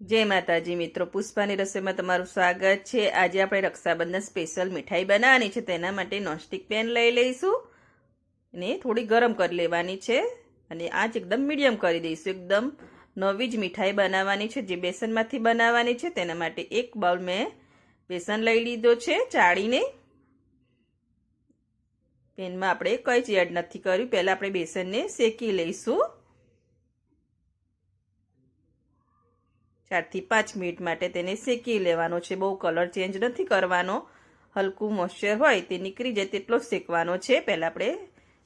જય માતાજી મિત્રો, પુષ્પાની રસોઈમાં તમારું સ્વાગત છે. આજે આપણે રક્ષાબંધન સ્પેશિયલ મીઠાઈ બનાવવાની છે, તેના માટે નોનસ્ટિક પેન લઈ લઈશું અને થોડી ગરમ કરી લેવાની છે અને આંચ એકદમ મીડિયમ કરી દઈશું. એકદમ નવી જ મીઠાઈ બનાવવાની છે, જે બેસનમાંથી બનાવવાની છે, તેના માટે એક બાઉલ મેં બેસન લઈ લીધો છે, ચાળીને. પેનમાં આપણે કંઈ જ એડ નથી કર્યું. પહેલાં આપણે બેસનને શેકી લઈશું. ચારથી પાંચ મિનિટ માટે તેને શેકી લેવાનો છે. બહુ કલર ચેન્જ નથી કરવાનો. હલકું મોઇશ્ચર હોય તે નીકળી જાય તેટલો શેકવાનો છે. પહેલાં આપણે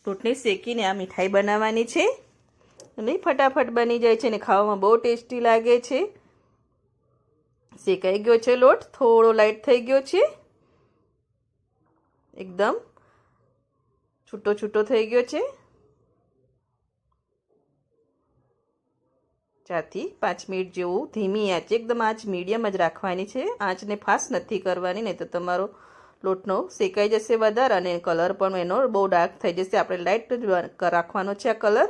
ફ્રૂટને શેકીને આ મીઠાઈ બનાવવાની છે. અને ફટાફટ બની જાય છે અને ખાવામાં બહુ ટેસ્ટી લાગે છે. શેકાઈ ગયો છે લોટ. થોડો લાઈટ થઈ ગયો છે. એકદમ છૂટો છૂટો થઈ ગયો છે. ચારથી પાંચ મિનિટ જેવું ધીમી આંચ, એકદમ આંચ મીડિયમ જ રાખવાની છે. આંચને ફાસ્ટ નથી કરવાની, નહીં તો તમારો લોટનો શેકાઈ જશે વધારે અને કલર પણ એનો બહુ ડાર્ક થઈ જશે. આપણે લાઇટ રાખવાનો છે આ કલર.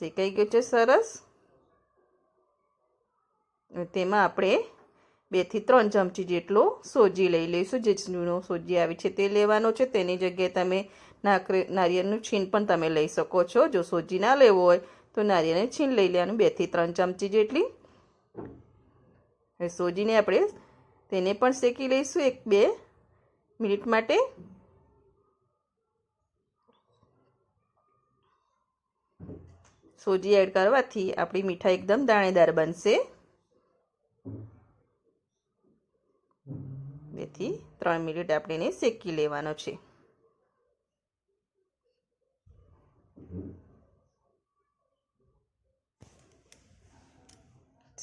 શેકાઈ ગયો છે સરસ. તેમાં આપણે બેથી ત્રણ ચમચી જેટલો સોજી લઈ લઈશું. જે જૂનો સોજી આવી છે તે લેવાનો છે. તેની જગ્યાએ તમે નારિયેળનું છીણ પણ તમે લઈ શકો છો. જો સોજી ના લેવો હોય તો નારિયેળને છીણ લઈ લેવાનું બેથી ત્રણ ચમચી જેટલી. હવે સોજીને આપણે તેને પણ શેકી લઈશું એક બે મિનિટ માટે. સોજી એડ કરવાથી આપણી મીઠાઈ એકદમ દાણેદાર બનશે. બેથી ત્રણ મિનિટ આપણે એને શેકી લેવાનો છે.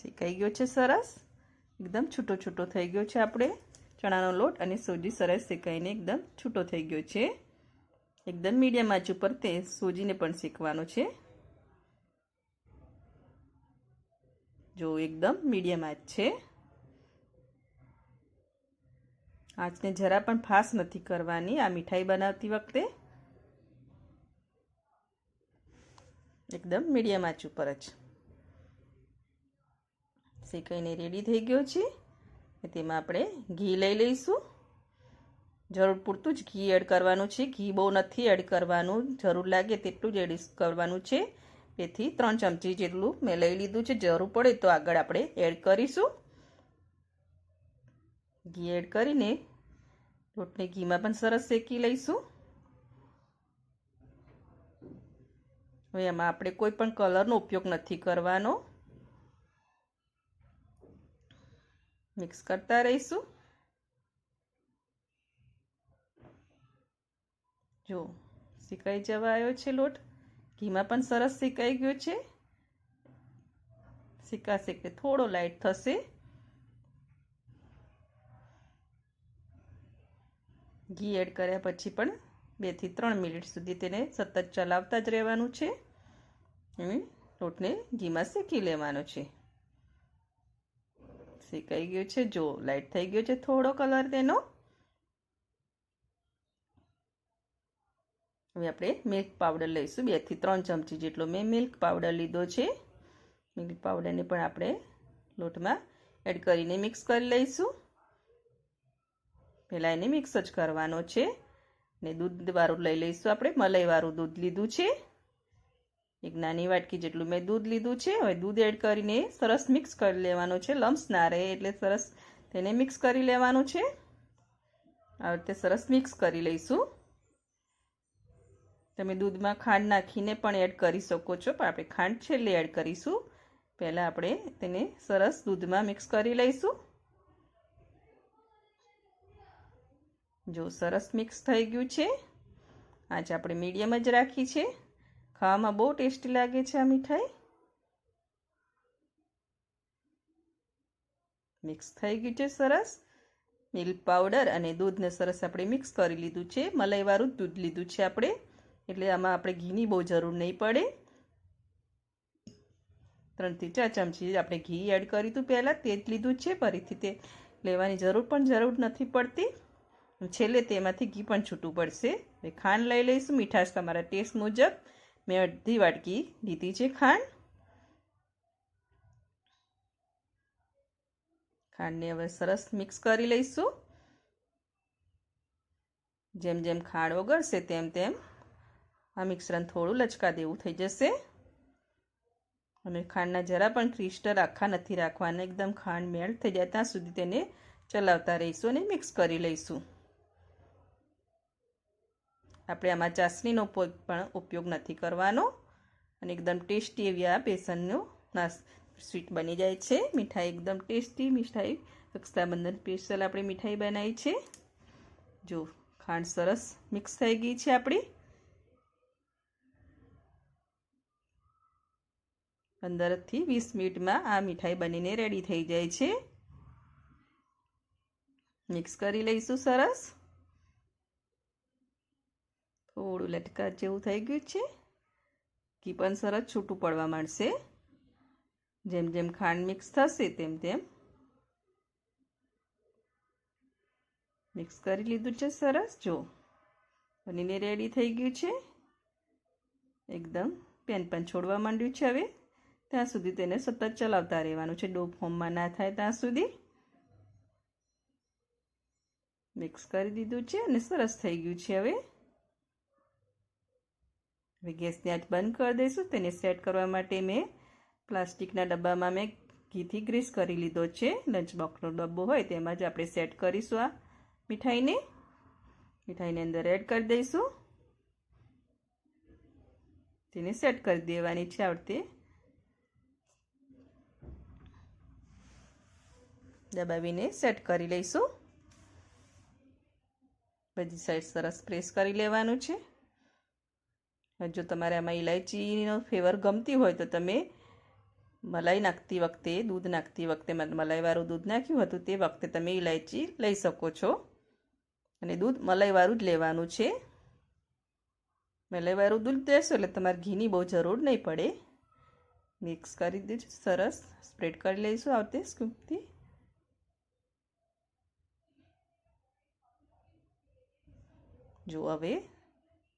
શેકાઈ ગયો છે સરસ? એકદમ છૂટો છૂટો થઈ ગયો છે આપણે. ચણાનો લોટ અને સોજી સરસ શેકાઈને એકદમ છૂટો થઈ ગયો છે. એકદમ મીડિયમ આંચ ઉપર તે સોજીને પણ શેકવાનો છે. જો એકદમ મીડિયમ આંચ છે. આંચને જરા પણ ફાસ નથી કરવાની. આ મીઠાઈ બનાવતી વખતે એકદમ મીડિયમ આંચ ઉપર જ. શેકાઈને રેડી થઈ ગયો છે. તેમાં આપણે ઘી લઈ લઈશું. જરૂર પૂરતું જ ઘી એડ કરવાનું છે. ઘી બહુ નથી એડ કરવાનું. જરૂર લાગે તેટલું જ એડ કરવાનું છે. બેથી ત્રણ ચમચી જેટલું મેં લઈ લીધું છે. જરૂર પડે તો આગળ આપણે એડ કરીશું. ઘી એડ કરીને લોટને ઘીમાં પણ સરસ શેકી લઈશું. હવે એમાં આપણે કોઈ પણ કલરનો ઉપયોગ નથી કરવાનો. મિક્સ કરતા રહીશું. જો, શેકાઈ જવા આવ્યો છે લોટ. ઘીમાં પણ સરસ શેકાઈ ગયો છે. શેકાશે એટલે થોડો લાઈટ થશે. ઘી એડ કર્યા પછી પણ બેથી ત્રણ મિનિટ સુધી તેને સતત ચલાવતા જ રહેવાનું છે. અને લોટને ઘીમાં શેકી લેવાનો છે. શેકાઈ ગયો છે? જો લાઈટ થઈ ગયો છે. થોડો કલર તેનો હવે આપણે મિલ્ક પાવડર લઈશું. બેથી ત્રણ ચમચી જેટલો મેં મિલ્ક પાવડર લીધો છે. મિલ્ક પાવડરને પણ આપણે લોટમાં એડ કરીને મિક્સ કરી લઈશું. પહેલાં એને મિક્સ જ કરવાનો છે. ને દૂધવાળું લઈ લઈશું આપણે. મલાઈવાળું દૂધ લીધું છે. એક નાની વાટકી જેટલું મેં દૂધ લીધું છે. હવે દૂધ એડ કરીને સરસ મિક્સ કરી લેવાનું છે. લમ્સ ના રહે એટલે સરસ તેને મિક્સ કરી લેવાનું છે. આ રીતે સરસ મિક્સ કરી લઈશું. તમે દૂધમાં ખાંડ નાખીને પણ એડ કરી શકો છો. પણ આપણે ખાંડ છેલ્લે એડ કરીશું. પહેલાં આપણે તેને સરસ દૂધમાં મિક્સ કરી લઈશું. જો સરસ મિક્સ થઈ ગયું છે. આજ આપણે મીડિયમ જ રાખી છે. ખાવામાં બહુ ટેસ્ટી લાગે છે આ મીઠાઈ. મિક્સ થઈ ગયું છે સરસ. મિલ્ક પાવડર અને દૂધને સરસ આપણે મિક્સ કરી લીધું છે. મલાઈવાળું દૂધ લીધું છે આપણે. એટલે આમાં આપણે ઘીની બહુ જરૂર નહીં પડે. ત્રણથી ચાર ચમચી આપણે ઘી એડ કર્યું હતું પહેલાં. તે જ લીધું છે. ફરીથી તે લેવાની જરૂર પણ જરૂર નથી પડતી. છેલ્લે તેમાંથી ઘી પણ છૂટું પડશે. ખાંડ લઈ લઈશું. મીઠાશ તમારા ટેસ્ટ મુજબ. મેં અડધી વાટકી લીધી છે ખાંડ. ખાંડને હવે સરસ મિક્સ કરી લઈશું. જેમ જેમ ખાંડ ઓગળશે તેમ તેમ આ મિશ્રણ થોડું લચકા દેવું થઈ જશે. અને ખાંડના જરા પણ ક્રિસ્ટલ આખા નથી રાખવાના. એકદમ ખાંડ મેલ્ટ થઈ જાય ત્યાં સુધી તેને ચલાવતા રહીશું અને મિક્સ કરી લઈશું. આપણે આમાં ચાસણીનો પણ ઉપયોગ નથી કરવાનો. અને એકદમ ટેસ્ટી એવી આ બેસનનું નાસ, સ્વીટ બની જાય છે. મીઠાઈ એકદમ ટેસ્ટી, મીઠાઈ રક્ષાબંધન સ્પેશિયલ આપણે મીઠાઈ બનાવી છે. જો ખાંડ સરસ મિક્સ થઈ ગઈ છે આપણી. પંદરથી વીસ મિનિટમાં આ મીઠાઈ બનીને રેડી થઈ જાય છે. મિક્સ કરી લઈશું સરસ. થોડું લટકા જેવું થઈ ગયું છે. ઘી પણ સરસ છૂટું પડવા માંડશે. જેમ જેમ ખાંડ મિક્સ થશે તેમ તેમ. મિક્સ કરી લીધું છે સરસ. જો બનીને રેડી થઈ ગયું છે. એકદમ પેન પણ છોડવા માંડ્યું છે હવે. ત્યાં સુધી તેને સતત ચલાવતા રહેવાનું છે. ડો ફોર્મમાં ના થાય ત્યાં સુધી. મિક્સ કરી દીધું છે અને સરસ થઈ ગયું છે હવે. હવે ગેસ ત્યાં જ બંધ કરી દઈશું. તેને સેટ કરવા માટે મેં પ્લાસ્ટિકના ડબ્બામાં મેં ઘીથી ગ્રીસ કરી લીધો છે. લંચ બોક્સનો ડબ્બો હોય તેમાં જ આપણે સેટ કરીશું આ મીઠાઈને. મીઠાઈને અંદર એડ કરી દઈશું. તેને સેટ કરી દેવાની છે આવડતે. દબાવીને સેટ કરી લઈશું. બધી સાઈડ સરસ પ્રેસ કરી લેવાનું છે. જો તમારે આમાં ઇલાયચીનો ફ્લેવર ગમતી હોય તો તમે મલાઈ નાખતી વખતે, દૂધ નાખતી વખતે મલાઈવાળું દૂધ નાખ્યું હતું તે વખતે તમે ઇલાયચી લઈ શકો છો. અને દૂધ મલાઈવાળું જ લેવાનું છે. મલાઈવાળું દૂધ દેશો એટલે તમારે ઘીની બહુ જરૂર નહીં પડે. મિક્સ કરી દેજો, સરસ. સ્પ્રેડ કરી લઈશું આવતે સ્કૂપથી. જો હવે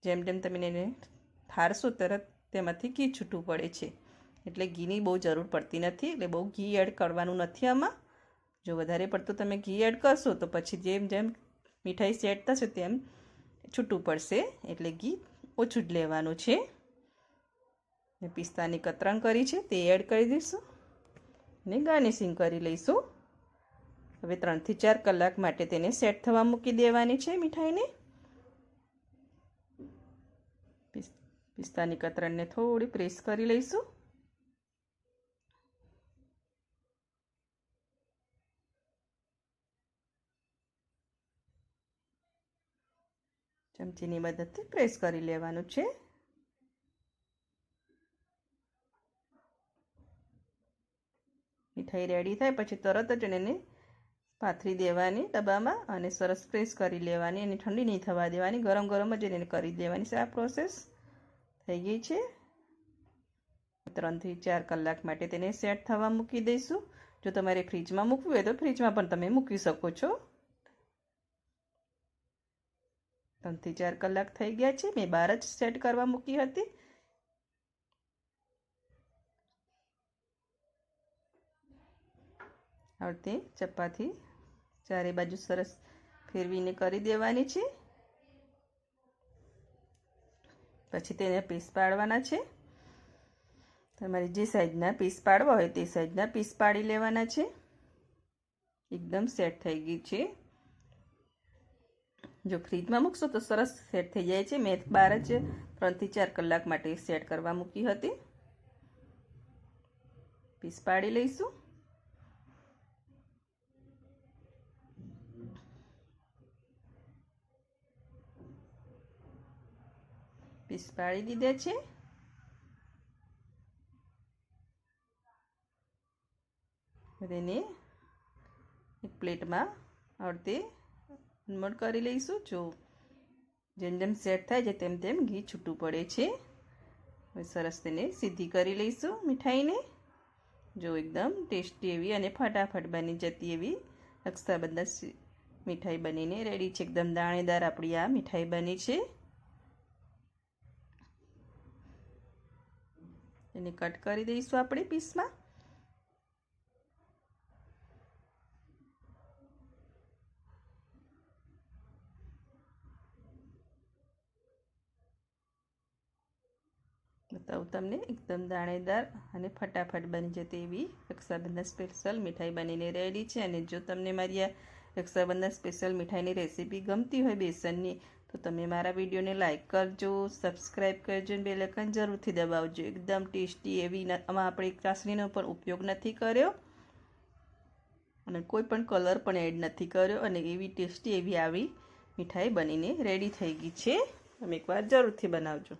જેમ જેમ તમે એને ઠારશો તરત તેમાંથી ઘી છૂટું પડે છે. એટલે ઘીની બહુ જરૂર પડતી નથી, એટલે બહુ ઘી એડ કરવાનું નથી આમાં. જો વધારે પડતું તમે ઘી એડ કરશો તો પછી જેમ જેમ મીઠાઈ સેટ થશે તેમ છૂટું પડશે, એટલે ઘી ઓછું જ લેવાનું છે. ને પિસ્તાની કતરણ કરી છે તે એડ કરી દઈશું ને ગાર્નિશિંગ કરી લઈશું. હવે ત્રણથી ચાર કલાક માટે તેને સેટ થવા મૂકી દેવાની છે મીઠાઈને. પિસ્તાની કતરણને થોડી પ્રેસ કરી લઈશું. ચમચીની મદદથી પ્રેસ કરી લેવાનું છે. મીઠાઈ રેડી થાય પછી તરત જ એને પાથરી દેવાની ડબ્બામાં અને સરસ પ્રેસ કરી લેવાની અને ઠંડી નહીં થવા દેવાની. ગરમ ગરમ જ એને કરી દેવાની છે આ પ્રોસેસ થઈ ગઈ છે. ત્રણથી ચાર કલાક માટે તેને સેટ થવા મૂકી દઈશું. જો તમારે ફ્રીજમાં મૂકવું હોય તો ફ્રીજમાં પણ તમે મૂકી શકો છો. ત્રણથી ચાર કલાક થઈ ગયા છે. મેં બહાર જ સેટ કરવા મૂકી હતી. હવે તે ચપાતી ચારે બાજુ સરસ ફેરવીને કરી દેવાની છે. પછી તેને પીસ પાડવાના છે. તમારે જે સાઈઝના પીસ પાડવા હોય તે સાઈઝના પીસ પાડી લેવાના છે. એકદમ સેટ થઈ ગઈ છે. જો ફ્રીજમાં મૂકશો તો સરસ સેટ થઈ જાય છે. મેં બાર જ ત્રણથી ચાર કલાક માટે સેટ કરવા મૂકી હતી. પીસ પાડી લઈશું. પીસ પાડી દીધા છે. તેને એક પ્લેટમાં અડધે અનમોડ કરી લઈશું. જો જેમ જેમ સેટ થાય છે તેમ તેમ ઘી છૂટું પડે છે. સરસ તેને સીધી કરી લઈશું મીઠાઈને. જો એકદમ ટેસ્ટી એવી અને ફટાફટ બની જતી એવી રક્ષાબંધન મીઠાઈ બનીને રેડી છે. એકદમ દાણેદાર આપણી આ મીઠાઈ બની છે. એને કટ કરી દઈશું આપણે પીસમાં. બતાવું તમને, એકદમ દાણેદાર અને ફટાફટ બની જતી એવી રક્ષાબંધન સ્પેશિયલ મીઠાઈ બનીને રેડી છે. અને જો તમને મારી આ રક્ષાબંધન સ્પેશિયલ મીઠાઈની રેસીપી ગમતી હોય બેસનની તો તમે મારા વિડીયોને લાઇક કરજો સબસ્ક્રાઈબ કરજો અને બેલેકન જરૂરથી દબાવજો. એકદમ ટેસ્ટી એવી આમાં આપણે ચાસણીનો પણ ઉપયોગ નથી કર્યો. અને કોઈ પણ કલર પણ એડ નથી કર્યો અને એવી ટેસ્ટી એવી આવી મીઠાઈ બનીને રેડી થઈ ગઈ છે. તમે એકવાર જરૂરથી બનાવજો.